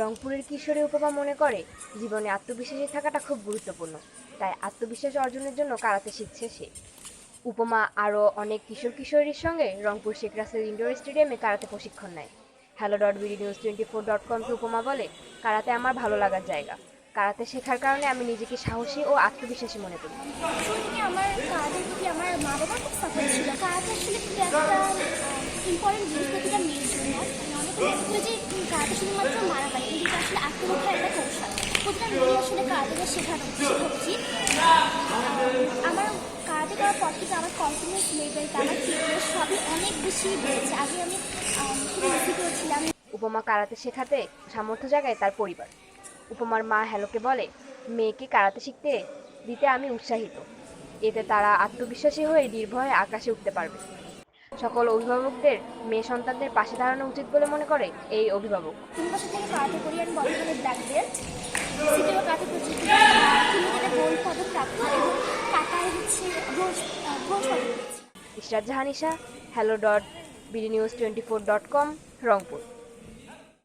রংপুরের কিশোরী উপমা মনে করে, জীবনে আত্মবিশ্বাসী থাকাটা খুব গুরুত্বপূর্ণ। তাই আত্মবিশ্বাস অর্জনের জন্য কারাতে শিখছে সে। উপমা আরও অনেক কিশোর কিশোরীর সঙ্গে রংপুর শেখ রাসেল ইনডোর স্টেডিয়ামে কারাতে প্রশিক্ষণ নেয়। Hello dot BD news twenty four dot কমকে উপমা বলে, কারাতে আমার ভালো লাগার জায়গা। কারাতে শেখার কারণে আমি নিজেকে সাহসী ও আত্মবিশ্বাসী মনে করি। আমার কাজে শুধুমাত্র মারা কিন্তু আসলে একটা কৌশল প্রতিটা মেয়ে আসলে শেখানো আমার কাজে করার পর থেকে আমার কনফিডেন্স লেভেলটা ফিটনেস সবই অনেক বেশি বেড়েছে। আগে আমি খুব ইনসিকিউর ছিলাম। উপমা কারাতে শেখাতে সামর্থ্য জাগায় তার পরিবার। উপমার মা হ্যালোকে বলে, মেয়েকে কারাতে শিখতে দিতে আমি উৎসাহিত। এতে তারা আত্মবিশ্বাসী হয়ে নির্ভয়ে আকাশে উঠতে পারবে। সকল অভিভাবকদের মেয়ে সন্তানদের পাশে দাঁড়ানো উচিত বলে মনে করে এই অভিভাবক। তিন বছর থেকে কারাতে করি আমি বর্তমানে ব্ল্যাক বেল্ট কারাতে প্রতিযোগিতা গোল্ড পদক প্রাপ্ত এবং কাটায় হচ্ছে ব্রোঞ্জ ব্রোঞ্জ পদক Ishrat জাহানিশা hello dot BD news twenty four dot com Rangpur.